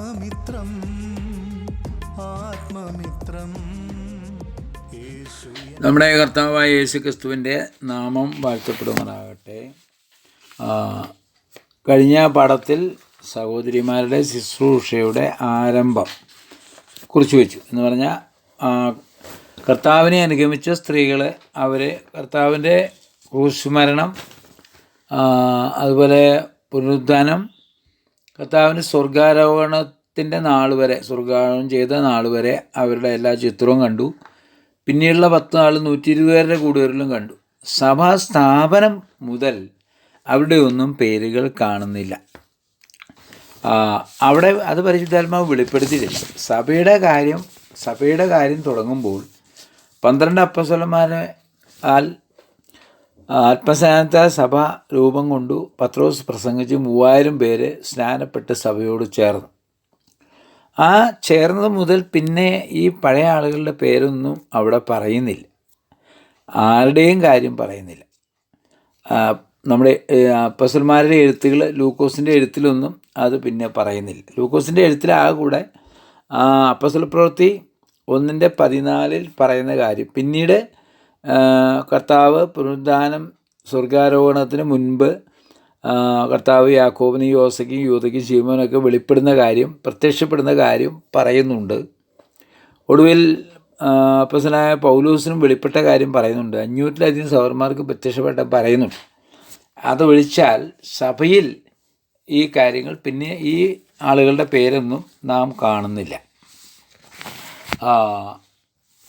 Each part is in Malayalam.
ആത്മമിത്രം ആത്മമിത്രം. നമ്മുടെ കർത്താവായ യേശു ക്രിസ്തുവിന്റെ നാമം വാഴ്ത്തപ്പെടുമാറാകട്ടെ. കഴിഞ്ഞ പാഠത്തിൽ സഹോദരിമാരുടെ ശുശ്രൂഷയുടെ ആരംഭം കുറിച്ചു വെച്ചു. എന്ന് പറഞ്ഞാൽ കർത്താവിനെ അനുഗമിച്ച സ്ത്രീകൾ അവർ കർത്താവിന്റെ ക്രൂശുമരണം അതുപോലെ പുനരുദ്ധാനം കർത്താവിന് സ്വർഗാരോഹണത്തിന്റെ നാൾ വരെ സ്വർഗാരോഹണം ചെയ്ത നാൾ വരെ അവരുടെ എല്ലാ ചിത്രവും കണ്ടു. പിന്നീടുള്ള പത്ത് നാൾ നൂറ്റി ഇരുപത് കൂടുതലും കണ്ടു. സഭാ സ്ഥാപനം മുതൽ അവിടെ ഒന്നും പേരുകൾ കാണുന്നില്ല. അവിടെ അത് പരിശുദ്ധാത്മാവ് വെളിപ്പെടുത്തിയിട്ടില്ല. സഭയുടെ കാര്യം സഭയുടെ കാര്യം തുടങ്ങുമ്പോൾ പന്ത്രണ്ട് അപ്പസ്വലന്മാരെ ആൽ ആത്മസ്നാനത്ത സഭ രൂപം കൊണ്ടു പത്രോസ് പ്രസംഗിച്ച് മൂവായിരം പേര് സ്നാനപ്പെട്ട് സഭയോട് ചേർന്നു. ആ ചേർന്നത് മുതൽ പിന്നെ ഈ പഴയ ആളുകളുടെ പേരൊന്നും അവിടെ പറയുന്നില്ല. ആരുടെയും കാര്യം പറയുന്നില്ല. നമ്മുടെ അപ്പസന്മാരുടെ എഴുത്തുകൾ ലൂക്കോസിന്റെ എഴുത്തിലൊന്നും അത് പിന്നെ പറയുന്നില്ല. ലൂക്കോസിന്റെ എഴുത്തിലാകെ കൂടെ അപ്പസൽ പ്രവൃത്തി ഒന്നിന്റെ പതിനാലിൽ പറയുന്ന കാര്യം. പിന്നീട് കർത്താവ് പുനരുദ്ധാനം സ്വർഗാരോഹണത്തിന് മുൻപ് കർത്താവ് യാക്കോബിനും യോസയ്ക്കും യൂതയ്ക്കും ശീമോനൊക്കെ വെളിപ്പെടുന്ന കാര്യം പ്രത്യക്ഷപ്പെടുന്ന കാര്യം പറയുന്നുണ്ട്. ഒടുവിൽ അപ്പസനായ പൗലൂസിനും വെളിപ്പെട്ട കാര്യം പറയുന്നുണ്ട്. അഞ്ഞൂറ്റിലധികം സൗരന്മാർക്ക് പ്രത്യക്ഷപ്പെട്ട പറയുന്നുണ്ട്. അതൊഴിച്ചാൽ സഭയിൽ ഈ കാര്യങ്ങൾ പിന്നെ ഈ ആളുകളുടെ പേരൊന്നും നാം കാണുന്നില്ല.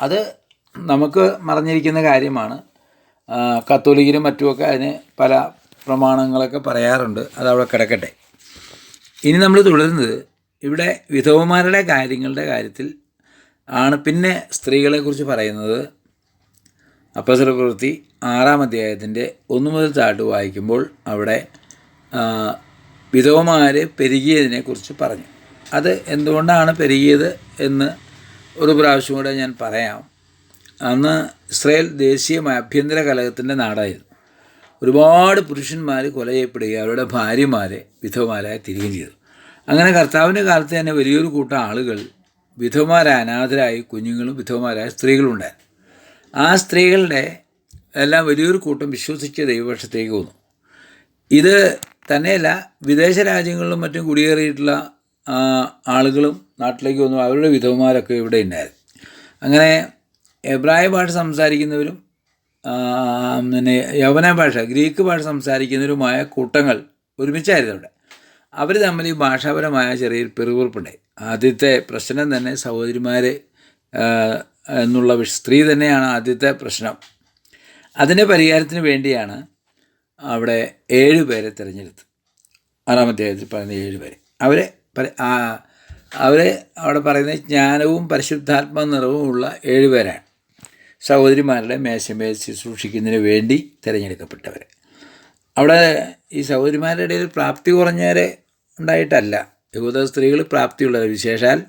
അത് നമുക്ക് മറഞ്ഞിരിക്കുന്ന കാര്യമാണ്. കത്തോലിക്കരും മറ്റുമൊക്കെ അതിന് പല പ്രമാണങ്ങളൊക്കെ പറയാറുണ്ട്. അതവിടെ കിടക്കട്ടെ. ഇനി നമ്മൾ തുടരുന്നത് ഇവിടെ വിധവമാരുടെ കാര്യങ്ങളുടെ കാര്യത്തിൽ ആണ്. പിന്നെ സ്ത്രീകളെക്കുറിച്ച് പറയുന്നത് അപ്പസരപ്രവൃത്തി ആറാം അധ്യായത്തിന്റെ ഒന്ന് മുതൽ താട്ട് വായിക്കുമ്പോൾ അവിടെ വിധവമാർ പെരുകിയതിനെക്കുറിച്ച് പറഞ്ഞു. അത് എന്തുകൊണ്ടാണ് പെരുകിയത് എന്ന് ഒരു പ്രാവശ്യം കൂടെ ഞാൻ പറയാം. അന്ന് ഇസ്രയേൽ ദേശീയ ആഭ്യന്തര കലഹത്തിന്റെ നാടായിരുന്നു. ഒരുപാട് പുരുഷന്മാർ കൊല ചെയ്യപ്പെടുകയും അവരുടെ ഭാര്യമാരെ വിധവമാരായി തിരികെയും ചെയ്തു. അങ്ങനെ കർത്താവിന്റെ കാലത്ത് തന്നെ വലിയൊരു കൂട്ടം ആളുകൾ വിധവമാരായ അനാഥരായി കുഞ്ഞുങ്ങളും വിധവമാരായ സ്ത്രീകളും ഉണ്ടായിരുന്നു ആ സ്ത്രീകളുടെ എല്ലാം വലിയൊരു കൂട്ടം വിശ്വസിച്ച ദൈവപക്ഷത്തേക്ക് വന്നു. ഇത് തന്നെയല്ല വിദേശ രാജ്യങ്ങളിലും മറ്റും കുടിയേറിയിട്ടുള്ള ആളുകളും നാട്ടിലേക്ക് വന്നു. അവരുടെ വിധവമാരൊക്കെ ഇവിടെ ഉണ്ടായിരുന്നു. അങ്ങനെ എബ്രായ ഭാഷ സംസാരിക്കുന്നവരും പിന്നെ യവന ഭാഷ ഗ്രീക്ക് ഭാഷ സംസാരിക്കുന്നവരുമായ കൂട്ടങ്ങൾ ഒരുമിച്ചായിരുന്നു അവിടെ. അവർ തമ്മിൽ ഈ ഭാഷാപരമായ ചെറിയ പെറുപുറപ്പുണ്ടായി. ആദ്യത്തെ പ്രശ്നം തന്നെ സഹോദരിമാർ എന്നുള്ള സ്ത്രീ തന്നെയാണ് ആദ്യത്തെ പ്രശ്നം. അതിന്റെ പരിഹാരത്തിന് വേണ്ടിയാണ് അവിടെ ഏഴ് പേരെ തിരഞ്ഞെടുത്തത്. ആറാമത്തെ അധ്യായത്തിൽ പറയുന്ന ഏഴ് പേര്. അവരെ അവരെ അവിടെ പറയുന്ന ജ്ഞാനവും പരിശുദ്ധാത്മ നിറവുമുള്ള ഏഴ് പേരാണ്. സഹോദരിമാരുടെ മേശമേൽ ശുശ്രൂഷിക്കുന്നതിന് വേണ്ടി തിരഞ്ഞെടുക്കപ്പെട്ടവർ അവിടെ ഈ സഹോദരിമാരുടെ ഇടയിൽ പ്രാപ്തി കുറഞ്ഞവരെ ഉണ്ടായിട്ടല്ല. യഹൂദ സ്ത്രീകൾ പ്രാപ്തിയുള്ളവർ വിശേഷാൽ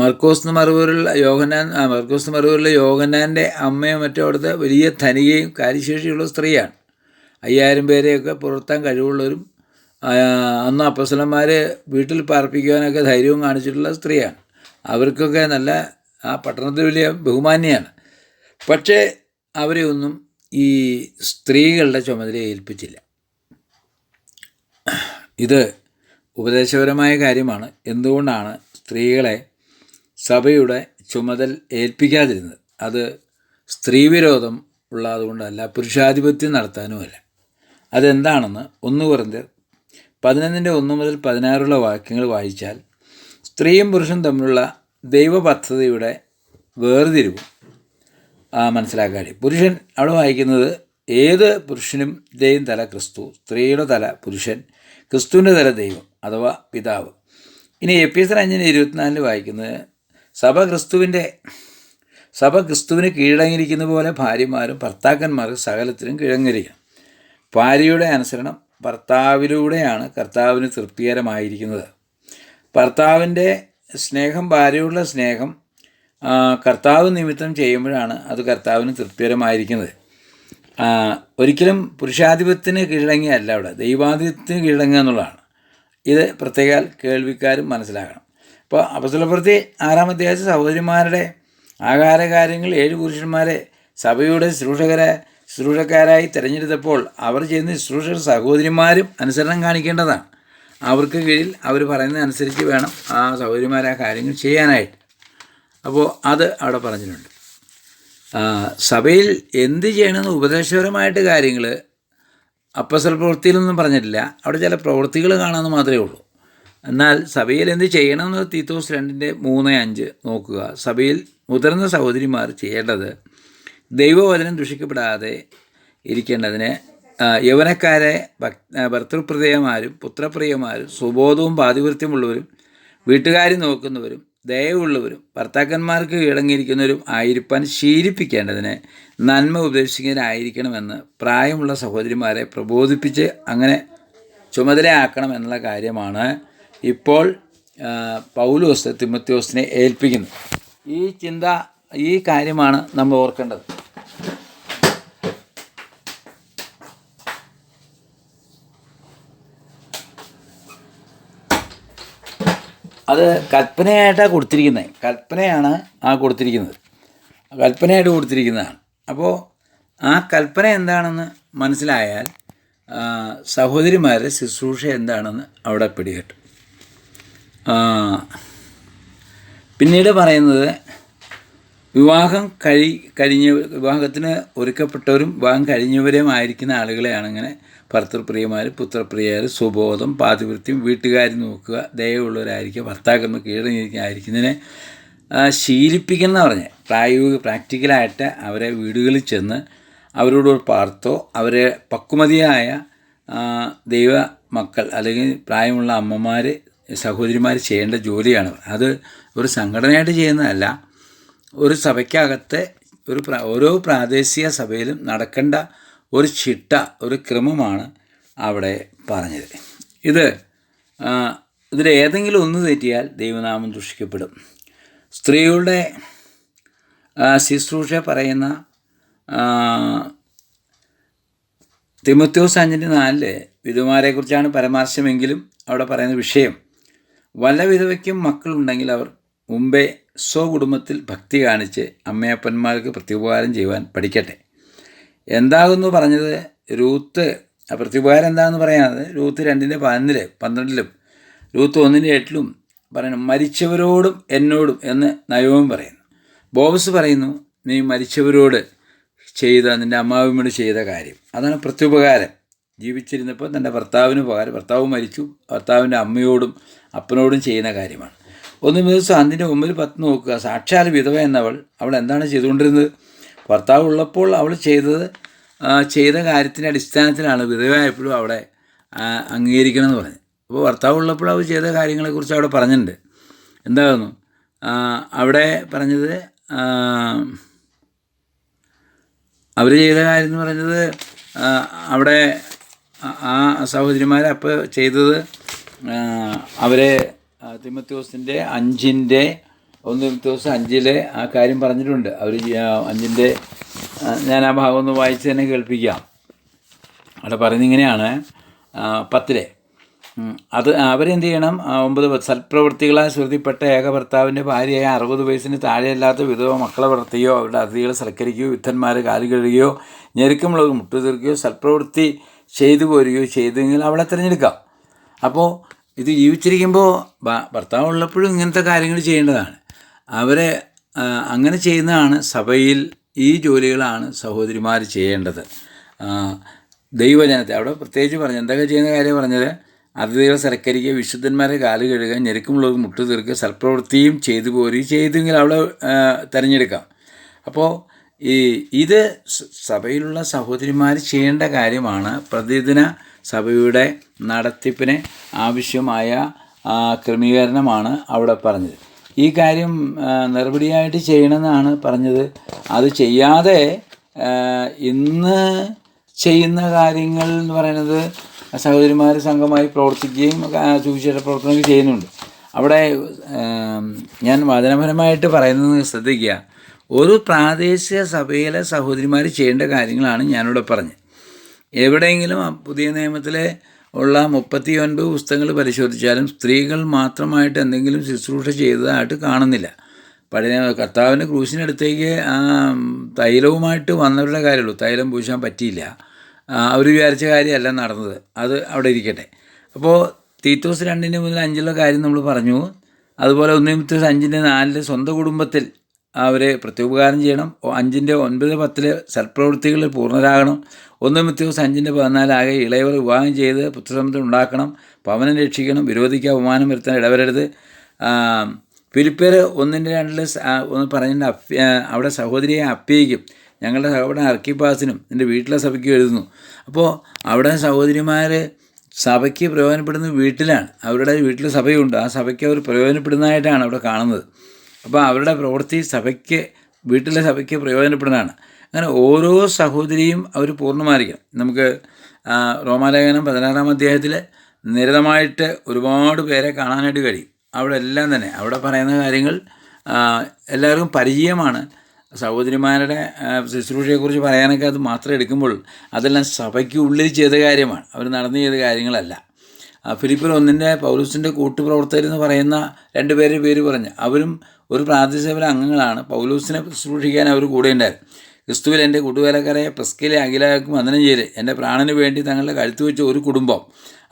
മർക്കോസ് മറുപൂരിലുള്ള യോഹനാൻ മർക്കോസ് മറുപൂരിലെ യോഹനാന്റെ അമ്മയും മറ്റും അവിടുത്തെ വലിയ ധനികയും കാര്യശേഷിയുള്ള സ്ത്രീയാണ്. അയ്യായിരം പേരെയൊക്കെ പുറത്താൻ കഴിവുള്ളവരും അന്ന് അപ്പസലന്മാർ വീട്ടിൽ പാർപ്പിക്കുവാനൊക്കെ ധൈര്യവും കാണിച്ചിട്ടുള്ള സ്ത്രീയാണ്. അവർക്കൊക്കെ നല്ല ആ പട്ടണത്തിൽ വലിയ ബഹുമാന്യാണ് പക്ഷേ അവരെ ഒന്നും ഈ സ്ത്രീകളുടെ ചുമതല ഏൽപ്പിച്ചില്ല. ഇത് ഉപദേശപരമായ കാര്യമാണ്. എന്തുകൊണ്ടാണ് സ്ത്രീകളെ സഭയുടെ ചുമതല ഏൽപ്പിക്കാതിരുന്നത്? അത് സ്ത്രീവിരോധം ഉള്ളതുകൊണ്ടല്ല പുരുഷാധിപത്യം നടത്താനുമല്ല. അതെന്താണെന്ന് ഒന്ന് കുറഞ്ഞ് പതിനൊന്നിന്റെ ഒന്ന് മുതൽ പതിനാറുള്ള വാക്യങ്ങൾ വായിച്ചാൽ സ്ത്രീയും പുരുഷനും തമ്മിലുള്ള ദൈവ വേർതിരിവ്. കഴിയും പുരുഷൻ അവിടെ വായിക്കുന്നത് ഏത് പുരുഷനും ദൈവം തല ക്രിസ്തു സ്ത്രീയുടെ തല പുരുഷൻ ക്രിസ്തുവിന്റെ തല ദൈവം അഥവാ പിതാവ്. ഇനി എ എസ് അഞ്ചിന് ഇരുപത്തിനാലിൽ വായിക്കുന്നത് സഭ ക്രിസ്തുവിന്റെ സഭ ക്രിസ്തുവിന് കീഴടങ്ങിയിരിക്കുന്ന പോലെ ഭാര്യമാരും ഭർത്താക്കന്മാർക്ക് സകലത്തിനും കീഴടങ്ങിയിരിക്കണം ഭാര്യയുടെ അനുസരണം ഭർത്താവിലൂടെയാണ് കർത്താവിന് തൃപ്തികരമായിരിക്കുന്നത്. ഭർത്താവിന്റെ സ്നേഹം ഭാര്യയുള്ള സ്നേഹം കർത്താവ് നിമിത്തം ചെയ്യുമ്പോഴാണ് അത് കർത്താവിന് തൃപ്തികരമായിരിക്കുന്നത്. ഒരിക്കലും പുരുഷാധിപത്യത്തിന് കീഴടങ്ങിയല്ല അവിടെ. ദൈവാധിപത്യത്തിന് കീഴടങ്ങുക എന്നുള്ളതാണ്. ഇത് പ്രത്യേകാൽ കേൾവിക്കാരും മനസ്സിലാക്കണം. ഇപ്പോൾ അപസലപ്രതി ആറാം അധ്യായത്തിൽ സഹോദരിമാരുടെ ആകാരകാര്യങ്ങൾ ഏഴ് പുരുഷന്മാരെ സഭയുടെ ശുശ്രൂഷകരെ ശുശ്രൂഷക്കാരായി തിരഞ്ഞെടുത്തപ്പോൾ അവർ ചെയ്യുന്ന ശുശ്രൂഷ സഹോദരിമാരും അനുസരണം കാണിക്കേണ്ടതാണ്. അവർക്ക് കീഴിൽ അവർ പറയുന്നതനുസരിച്ച് വേണം ആ സഹോദരിമാരെ ആ കാര്യങ്ങൾ ചെയ്യാനായിട്ട്. അപ്പോൾ അത് അവിടെ പറഞ്ഞിട്ടുണ്ട്. സഭയിൽ എന്ത് ചെയ്യണമെന്ന് ഉപദേശപരമായിട്ട് കാര്യങ്ങൾ അപ്പസൽ പ്രവൃത്തിയിലൊന്നും പറഞ്ഞിട്ടില്ല. അവിടെ ചില പ്രവൃത്തികൾ കാണാമെന്ന് മാത്രമേ ഉള്ളൂ. എന്നാൽ സഭയിൽ എന്ത് ചെയ്യണമെന്ന് തീത്തോസ് രണ്ടിന്റെ മൂന്ന് അഞ്ച് നോക്കുക. സഭയിൽ മുതിർന്ന സഹോദരിമാർ ചെയ്യേണ്ടത് ദൈവവചനം ദുഷിക്കപ്പെടാതെ ഇരിക്കേണ്ടതിന് യൗവനക്കാരെ ഭർത്തൃപ്രിയമാരും പുത്രപ്രിയമാരും സുബോധവും പാതിവൃത്യമുള്ളവരും വീട്ടുകാരി നോക്കുന്നവരും ദയവുള്ളവരും ഭർത്താക്കന്മാർക്ക് കീഴടങ്ങിയിരിക്കുന്നവരും ആയിരിക്കാൻ ശീലിപ്പിക്കേണ്ടതിന് നന്മ ഉപദേശിക്കുന്നതിനായിരിക്കണമെന്ന് പ്രായമുള്ള സഹോദരിമാരെ പ്രബോധിപ്പിച്ച് അങ്ങനെ ചുമതലയാക്കണം എന്നുള്ള കാര്യമാണ് ഇപ്പോൾ പൗലോസ് തിമത്യോസിനെ ഏൽപ്പിക്കുന്നത്. ഈ ചിന്ത ഈ കാര്യമാണ് നമ്മൾ ഓർക്കേണ്ടത്. അത് കൽപ്പനയായിട്ടാണ് കൊടുത്തിരിക്കുന്നത് കൽപ്പനയാണ് ആ കൊടുത്തിരിക്കുന്നത്. കൽപ്പനയായിട്ട് കൊടുത്തിരിക്കുന്നതാണ്. അപ്പോൾ ആ കൽപ്പന എന്താണെന്ന് മനസ്സിലായാൽ സഹോദരിമാരുടെ ശുശ്രൂഷ എന്താണെന്ന് അവിടെ പിടികിട്ടും. പിന്നീട് പറയുന്നത് വിവാഹം കഴി കഴിഞ്ഞ വിവാഹത്തിന് ഒരുക്കപ്പെട്ടവരും വിവാഹം കഴിഞ്ഞവരും ആയിരിക്കുന്ന ആളുകളെയാണ് ഇങ്ങനെ ഭർത്തൃപ്രിയമാർ പുത്രപ്രിയർ സുബോധം പാതിവൃത്യം വീട്ടുകാർ നോക്കുക ദയവുള്ളവരായിരിക്കുക ഭർത്താക്കന്മാർ കീഴടങ്ങിയിരിക്കുന്നതിനെ ശീലിപ്പിക്കുന്ന പറഞ്ഞ് പ്രായോഗിക പ്രാക്ടിക്കലായിട്ട് അവരെ വീടുകളിൽ ചെന്ന് അവരോട് പാർത്തോ അവരെ പക്വമതിയായ ദൈവ മക്കൾ അല്ലെങ്കിൽ പ്രായമുള്ള അമ്മമാർ സഹോദരിമാർ ചെയ്യേണ്ട ജോലിയാണ്. അത് ഒരു സംഘടനയായിട്ട് ചെയ്യുന്നതല്ല. ഒരു സഭയ്ക്കകത്തെ ഒരു ഓരോ പ്രാദേശിക സഭയിലും നടക്കേണ്ട ഒരു ചിട്ട ഒരു ക്രമമാണ് അവിടെ പറഞ്ഞത്. ഇത് ഇതിൽ ഏതെങ്കിലും ഒന്ന് തെറ്റിയാൽ ദൈവനാമം ദുഷിക്കപ്പെടും. സ്ത്രീകളുടെ ശുശ്രൂഷ പറയുന്ന തിമത്യോസ് അഞ്ചിന്റെ നാലിൽ വിധുമാരെക്കുറിച്ചാണ് പരാമർശമെങ്കിലും അവിടെ പറയുന്ന വിഷയം. വല്ല വിധവയ്ക്കും മക്കളുണ്ടെങ്കിൽ അവർ മുമ്പേ സ്വകുടുംബത്തിൽ ഭക്തി കാണിച്ച് അമ്മയപ്പന്മാർക്ക് പ്രത്യുപകാരം ചെയ്യുവാൻ പഠിക്കട്ടെ. എന്താകുന്നു പറഞ്ഞത്? രൂത്ത് പ്രത്യുപകാരം എന്താണെന്ന് പറയാതെ രൂത്ത് രണ്ടിന്റെ പതിനൊന്നിൽ പന്ത്രണ്ടിലും രൂത്ത് ഒന്നിന്റെ എട്ടിലും പറയുന്നു മരിച്ചവരോടും എന്നോടും എന്ന് നയവും പറയുന്നു. ബോബസ് പറയുന്നു നീ മരിച്ചവരോട് ചെയ്ത നിന്റെ അമ്മാവിനോട് ചെയ്ത കാര്യം. അതാണ് പ്രത്യുപകാരം. ജീവിച്ചിരുന്നപ്പോൾ തന്റെ ഭർത്താവിന് പകരം ഭർത്താവ് മരിച്ചു. ഭർത്താവിന്റെ അമ്മയോടും അപ്പനോടും ചെയ്യുന്ന കാര്യമാണ്. ഒന്ന് ദിവസം അതിന്റെ മുമ്പിൽ പത്ത് നോക്കുക. സാക്ഷാൽ വിധവ എന്നവൾ അവൾ എന്താണ് ചെയ്തുകൊണ്ടിരുന്നത്? ഭർത്താവ് ഉള്ളപ്പോൾ അവൾ ചെയ്തത് ചെയ്ത കാര്യത്തിന്റെ അടിസ്ഥാനത്തിലാണ് വിധവയായപ്പോഴും അവിടെ അംഗീകരിക്കണമെന്ന് പറഞ്ഞു അപ്പോൾ ഭർത്താവ് ഉള്ളപ്പോൾ അവൾ ചെയ്ത കാര്യങ്ങളെക്കുറിച്ച് അവിടെ പറഞ്ഞിട്ടുണ്ട്. എന്താകുന്നു? അവിടെ പറഞ്ഞത് അവർ ചെയ്ത കാര്യം എന്ന് പറഞ്ഞത് അവിടെ ആ- സഹോദരിമാർ അപ്പോൾ ചെയ്തത് അവരെ തിമത്യോസിന്റെ അഞ്ചിന്റെ ഒന്ന് ദിവസം അഞ്ചിലെ ആ കാര്യം പറഞ്ഞിട്ടുണ്ട്. അവർ അഞ്ചിന്റെ ഞാൻ ആ ഭാഗം ഒന്ന് വായിച്ച് തന്നെ കേൾപ്പിക്കാം. അവിടെ പറയുന്നത് ഇങ്ങനെയാണ്. പത്തിലെ. അത് അവരെന്ത് ചെയ്യണം? ഒമ്പത് സൽപ്രവൃത്തികളാൽ ശ്രുതിപ്പെട്ട ഏക ഭർത്താവിന്റെ ഭാര്യയായ അറുപത് വയസ്സിന് താഴെയല്ലാത്ത വിധവ മക്കളെ വളർത്തുകയോ അവരുടെ അതിഥികളെ സൽക്കരിക്കുകയോ യുദ്ധന്മാരെ കാലു കഴുകുകയോ ഞെരുക്കമുള്ളത് മുട്ടുതീർക്കുകയോ സൽപ്രവൃത്തി ചെയ്തു പോരുകയോ ചെയ്തെങ്കിൽ അവളെ തിരഞ്ഞെടുക്കാം. അപ്പോൾ ഇത് ജീവിച്ചിരിക്കുമ്പോൾ ഭർത്താവ് ഉള്ളപ്പോഴും ഇങ്ങനത്തെ കാര്യങ്ങൾ ചെയ്യേണ്ടതാണ്. അവരെ അങ്ങനെ ചെയ്യുന്നതാണ് സഭയിൽ ഈ ജോലികളാണ് സഹോദരിമാർ ചെയ്യേണ്ടത്. ദൈവജനത്തെ അവിടെ പ്രത്യേകിച്ച് പറഞ്ഞു എന്തൊക്കെ ചെയ്യുന്ന കാര്യം പറഞ്ഞത്? അതിഥികൾ സൽക്കരിക്കുക വിശുദ്ധന്മാരെ കാൽ കഴുകുക ഞെരുക്കമുള്ളത് മുട്ടു തീർക്കുക സൽപ്രവൃത്തിയും ചെയ്തു പോരുകയും ചെയ്തെങ്കിൽ അവിടെ തിരഞ്ഞെടുക്കാം. അപ്പോൾ ഈ ഇത് സഭയിലുള്ള സഹോദരിമാർ ചെയ്യേണ്ട കാര്യമാണ് പ്രതിദിന സഭയുടെ നടത്തിപ്പിന് ആവശ്യമായ ക്രമീകരണമാണ് അവിടെ പറഞ്ഞത്. ഈ കാര്യം നിർവടിയായിട്ട് ചെയ്യണമെന്നാണ് പറഞ്ഞത്. അത് ചെയ്യാതെ ഇന്ന് ചെയ്യുന്ന കാര്യങ്ങൾ എന്ന് പറയുന്നത് സഹോദരിമാർ സംഘമായി പ്രവർത്തിക്കുകയും സുവിശേഷ പ്രവർത്തനങ്ങൾ ചെയ്യുന്നുണ്ട്. അവിടെ ഞാൻ വചനപരമായിട്ട് പറയുന്നത് ശ്രദ്ധിക്കുക. ഒരു പ്രാദേശിക സഭയിലെ സഹോദരിമാർ ചെയ്യേണ്ട കാര്യങ്ങളാണ് ഞാനിവിടെ പറഞ്ഞത്. എവിടെയെങ്കിലും പുതിയ നിയമത്തിലെ ഉള്ള മുപ്പത്തി ഒൻപത് പുസ്തകങ്ങൾ പരിശോധിച്ചാലും സ്ത്രീകൾ മാത്രമായിട്ട് എന്തെങ്കിലും ശുശ്രൂഷ ചെയ്തതായിട്ട് കാണുന്നില്ല. പഴയ കർത്താവിന്റെ ക്രൂശിനടുത്തേക്ക് തൈലവുമായിട്ട് വന്നവരുടെ കാര്യമുള്ളൂ തൈലം പൂശാൻ പറ്റിയില്ല. അവർ വിചാരിച്ച കാര്യമല്ല നടന്നത്. അത് അവിടെ ഇരിക്കട്ടെ. അപ്പോൾ തീത്തോസ് രണ്ടിന്റെ മുതൽ അഞ്ചുള്ള കാര്യം നമ്മൾ പറഞ്ഞു. അതുപോലെ ഒന്നിമത്തെ അഞ്ചിന്റെ നാലിൽ സ്വന്തം കുടുംബത്തിൽ അവരെ പ്രത്യുപകാരം ചെയ്യണം. അഞ്ചിന്റെ ഒൻപത് പത്തിൽ സൽപ്രവൃത്തികളിൽ പൂർണരാകണം. ഒന്ന് മിത്യോസ് അഞ്ചിന്റെ പതിനാലാകെ ഇളയവർ വിവാഹം ചെയ്ത് പുത്രസമുദ്രം ഉണ്ടാക്കണം. പവനം രക്ഷിക്കണം. വിരോധിക്ക് അപമാനം വരുത്താൻ ഇടവരരുത്. പിരിപ്പേർ ഒന്നിന്റെ രണ്ടിൽ ഒന്ന് പറഞ്ഞിട്ട് അഫ് അവിടെ സഹോദരിയെ അപ്പിയയ്ക്കും. ഞങ്ങളുടെ സഹോദരൻ അർക്കിപ്പാസിനും എന്റെ വീട്ടിലെ സഭയ്ക്ക് എഴുതുന്നു. അപ്പോൾ അവിടെ സഹോദരിമാർ സഭയ്ക്ക് പ്രയോജനപ്പെടുന്നത് വീട്ടിലാണ്. അവരുടെ വീട്ടിൽ സഭയുണ്ട്. ആ സഭയ്ക്ക് അവർ പ്രയോജനപ്പെടുന്നതായിട്ടാണ് അവിടെ കാണുന്നത്. അപ്പോൾ അവരുടെ പ്രവൃത്തി സഭയ്ക്ക് വീട്ടിലെ സഭയ്ക്ക് പ്രയോജനപ്പെടുന്നതാണ്. അങ്ങനെ ഓരോ സഹോദരിയും അവർ പൂർണമായിരിക്കണം. നമുക്ക് റോമാലേഖനം പതിനാറാം അധ്യായത്തിൽ നിരതമായിട്ട് ഒരുപാട് പേരെ കാണാനായിട്ട് കഴിയും. അവിടെ എല്ലാം തന്നെ. അവിടെ പറയുന്ന കാര്യങ്ങൾ എല്ലാവർക്കും പരിചയമാണ്. സഹോദരിമാരുടെ ശുശ്രൂഷയെക്കുറിച്ച് പറയാനൊക്കെ അത് മാത്രം എടുക്കുമ്പോൾ അതെല്ലാം സഭയ്ക്ക് ഉള്ളിൽ ചെയ്ത കാര്യമാണ്. അവർ നടന്നു ചെയ്ത കാര്യങ്ങളല്ല. ഫിലിപ്പിൽ ഒന്നിന്റെ പൗലൂസിന്റെ കൂട്ടുപ്രവർത്തകരെന്ന് പറയുന്ന രണ്ട് പേരുടെ പേര് പറഞ്ഞു അവരും ഒരു പ്രാർത്ഥിസേവന അംഗങ്ങളാണ്. പൗലൂസിനെ ശുശ്രൂഷിക്കാൻ അവർ കൂടെ ഉണ്ടായിരുന്നു. ക്രിസ്തുവിൽ എന്റെ കൂട്ടുവേലക്കാരെ പ്രസ്കയിലെ അഖിലാക്കും വന്ദനം ചെയ്ത് എന്റെ പ്രാണന് വേണ്ടി തങ്ങളുടെ കഴുത്തു വെച്ച ഒരു കുടുംബം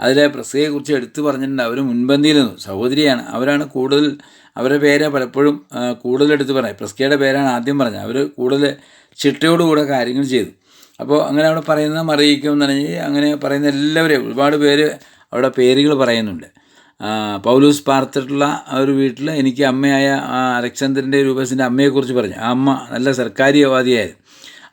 അതിലെ പ്രസ്കയെക്കുറിച്ച് എടുത്തു പറഞ്ഞിട്ടുണ്ട്. അവർ മുൻപന്തിയിൽ സഹോദരിയാണ്. അവരാണ് കൂടുതൽ അവരുടെ പേര് പലപ്പോഴും കൂടുതൽ എടുത്ത് പറയാം. പ്രസ്കയുടെ പേരാണ് ആദ്യം പറഞ്ഞത്. അവർ കൂടുതൽ ചിട്ടയോടുകൂടെ കാര്യങ്ങൾ ചെയ്തു. അപ്പോൾ അങ്ങനെ അവിടെ പറയുന്ന മറിയിക്കും എന്ന് പറഞ്ഞാൽ അങ്ങനെ പറയുന്ന എല്ലാവരെയും ഒരുപാട് പേര് അവിടെ പേരുകൾ പറയുന്നുണ്ട്. പൗലൂസ് പാർത്തിട്ടുള്ള ഒരു വീട്ടിൽ എനിക്ക് അമ്മയായ അലക്സാണ്ടറിന്റെ രൂപസിന്റെ അമ്മയെക്കുറിച്ച് പറഞ്ഞു. ആ അമ്മ നല്ല സർക്കാരിയവാദിയായിരുന്നു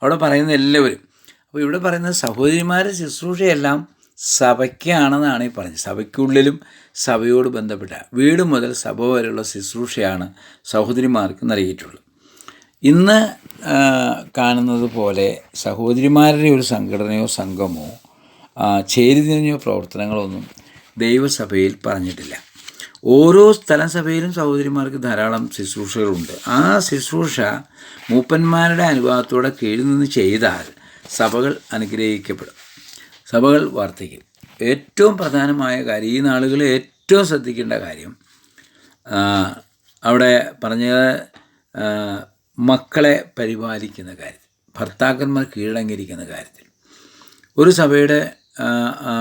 അവിടെ പറയുന്ന എല്ലാവരും. അപ്പോൾ ഇവിടെ പറയുന്ന സഹോദരിമാരെ ശുശ്രൂഷയെല്ലാം സഭയ്ക്കാണെന്നാണ് ഈ പറഞ്ഞത്. സഭയ്ക്കുള്ളിലും സഭയോട് ബന്ധപ്പെട്ട വീട് മുതൽ സഭ വരെയുള്ള ശുശ്രൂഷയാണ് സഹോദരിമാർക്ക് നൽകിയിട്ടുള്ളത്. ഇന്ന് കാണുന്നത് പോലെ സഹോദരിമാരുടെ ഒരു സംഘടനയോ സംഘമോ ചേരിതിരിഞ്ഞോ പ്രവർത്തനങ്ങളൊന്നും ദൈവസഭയിൽ പറഞ്ഞിട്ടില്ല. ഓരോ സ്ഥലം സഭയിലും സഹോദരിമാർക്ക് ധാരാളം ശുശ്രൂഷകളുണ്ട്. ആ ശുശ്രൂഷ മൂപ്പന്മാരുടെ അനുഭവത്തോടെ കീഴിൽ നിന്ന് ചെയ്താൽ സഭകൾ അനുഗ്രഹിക്കപ്പെടും. സഭകൾ വർദ്ധിക്കും. ഏറ്റവും പ്രധാനമായ കാര്യം ഈ നാളുകളിൽ ഏറ്റവും ശ്രദ്ധിക്കേണ്ട കാര്യം അവിടെ പറഞ്ഞത് മക്കളെ പരിപാലിക്കുന്ന കാര്യത്തിൽ ഭർത്താക്കന്മാർ കീഴടങ്ങിയിരിക്കുന്ന കാര്യത്തിൽ. ഒരു സഭയുടെ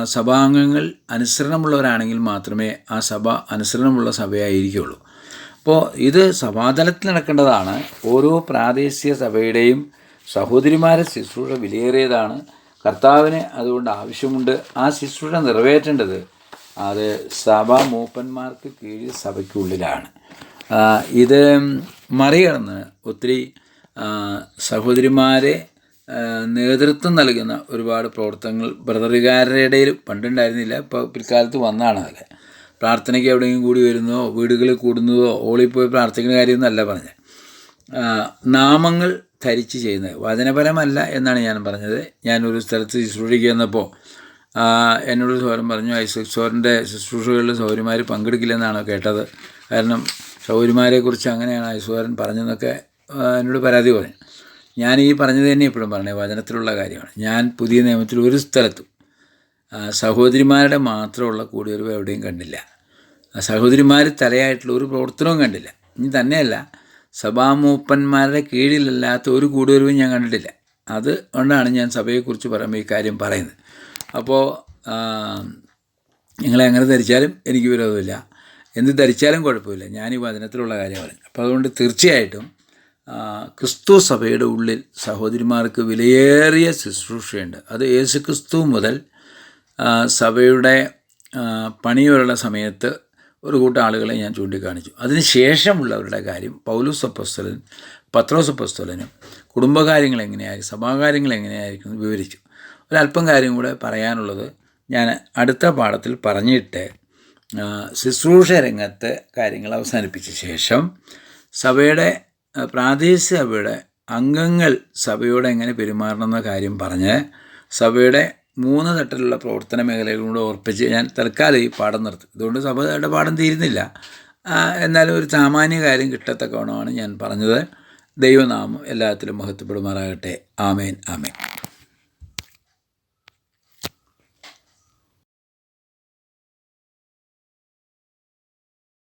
സഭാംഗങ്ങൾ അനുസരണമുള്ളവരാണെങ്കിൽ മാത്രമേ ആ സഭ അനുസരണമുള്ള സഭയായിരിക്കുള്ളൂ. അപ്പോൾ ഇത് സഭാതലത്തിൽ നടക്കേണ്ടതാണ്. ഓരോ പ്രാദേശിക സഭയുടെയും സഹോദരിമാരെ ശുശ്രൂഷ വിലയേറിയതാണ്. കർത്താവിന് അതുകൊണ്ട് ആവശ്യമുണ്ട്. ആ ശുശ്രൂഷ നിറവേറ്റേണ്ടത് അത് സഭാ മൂപ്പന്മാർക്ക് കീഴിൽ സഭയ്ക്കുള്ളിലാണ്. ഇത് മറികടന്ന് ഒത്തിരി സഹോദരിമാരെ നേതൃത്വം നൽകുന്ന ഒരുപാട് പ്രവർത്തനങ്ങൾ ബ്രദറുകാരുടെ ഇടയിൽ പണ്ടുണ്ടായിരുന്നില്ല. ഇപ്പോൾ പിൽക്കാലത്ത് വന്നതാണ് അതൊക്കെ. പ്രാർത്ഥനയ്ക്ക് എവിടെയെങ്കിലും കൂടി വരുന്നതോ വീടുകളിൽ കൂടുന്നതോ ഓളിൽ പോയി പ്രാർത്ഥിക്കുന്ന കാര്യമൊന്നുമല്ല പറഞ്ഞത്. നാമങ്ങൾ ധരിച്ച് ചെയ്യുന്നത് വചനപരമല്ല എന്നാണ് ഞാൻ പറഞ്ഞത്. ഞാനൊരു സ്ഥലത്ത് ശുശ്രൂഷയ്ക്ക് വന്നപ്പോൾ എന്നോട് സോരൻ പറഞ്ഞു ഐസോറിന്റെ ശുശ്രൂഷകളിൽ സൗരിമാർ പങ്കെടുക്കില്ലെന്നാണ് കേട്ടത്? കാരണം സൗരിമാരെക്കുറിച്ച് അങ്ങനെയാണ് ഐസോരൻ പറഞ്ഞതെന്നൊക്കെ എന്നോട് പരാതി പറഞ്ഞു. ഞാൻ ഈ പറഞ്ഞത് തന്നെ ഇപ്പോഴും പറഞ്ഞത് വചനത്തിലുള്ള കാര്യമാണ്. ഞാൻ പുതിയ നിയമത്തിൽ ഒരു സ്ഥലത്തും സഹോദരിമാരുടെ മാത്രമുള്ള കൂടിയൊരു എവിടെയും കണ്ടില്ല. സഹോദരിമാർ തലയായിട്ടുള്ള ഒരു പ്രവർത്തനവും കണ്ടില്ല. ഇനി തന്നെയല്ല സഭാമൂപ്പന്മാരുടെ കീഴിലല്ലാത്ത ഒരു കൂടിയൊരുവും ഞാൻ കണ്ടിട്ടില്ല. അത് കൊണ്ടാണ് ഞാൻ സഭയെക്കുറിച്ച് പറയുമ്പോൾ ഈ കാര്യം പറയുന്നത്. അപ്പോൾ നിങ്ങളെ എങ്ങനെ ധരിച്ചാലും എനിക്ക് വിരോധമില്ല. എന്ത് ധരിച്ചാലും കുഴപ്പമില്ല. ഞാൻ ഈ വചനത്തിലുള്ള കാര്യം പറഞ്ഞു അപ്പോൾ അതുകൊണ്ട് തീർച്ചയായിട്ടും ക്രിസ്തു സഭയുടെ ഉള്ളിൽ സഹോദരിമാർക്ക് വിലയേറിയ ശുശ്രൂഷയുണ്ട്. അത് യേശു ക്രിസ്തു മുതൽ സഭയുടെ പണിയുള്ള സമയത്ത് ഒരു കൂട്ടം ആളുകളെ ഞാൻ ചൂണ്ടിക്കാണിച്ചു. അതിന് ശേഷമുള്ളവരുടെ കാര്യം പൗലൂസ് അപ്പസ്തലൻ പത്രോസ് അപ്പസ്തലനും കുടുംബകാര്യങ്ങൾ എങ്ങനെയായിരിക്കും സഭാകാര്യങ്ങൾ എങ്ങനെയായിരിക്കും വിവരിച്ചു. ഒരല്പം കാര്യം കൂടെ പറയാനുള്ളത് ഞാൻ അടുത്ത പാഠത്തിൽ പറഞ്ഞിട്ട് ശുശ്രൂഷ രംഗത്ത് കാര്യങ്ങൾ അവസാനിപ്പിച്ച ശേഷം സഭയുടെ പ്രാദേശിക സഭയുടെ അംഗങ്ങൾ സഭയോട് എങ്ങനെ പെരുമാറണം എന്ന കാര്യം പറഞ്ഞ് സഭയുടെ മൂന്ന് തട്ടിലുള്ള പ്രവർത്തന മേഖലകളോട് ഉറപ്പിച്ച് ഞാൻ തൽക്കാലം ഈ പാഠം നിർത്തി. ഇതുകൊണ്ട് സഭയുടെ പാഠം തീരുന്നില്ല. എന്നാലും ഒരു സാമാന്യ കാര്യം കിട്ടത്തക്കവണമാണ് ഞാൻ പറഞ്ഞത്. ദൈവനാമം എല്ലാത്തിലും മഹത്വപ്പെടുമാറാകട്ടെ. ആമേൻ ആമേൻ.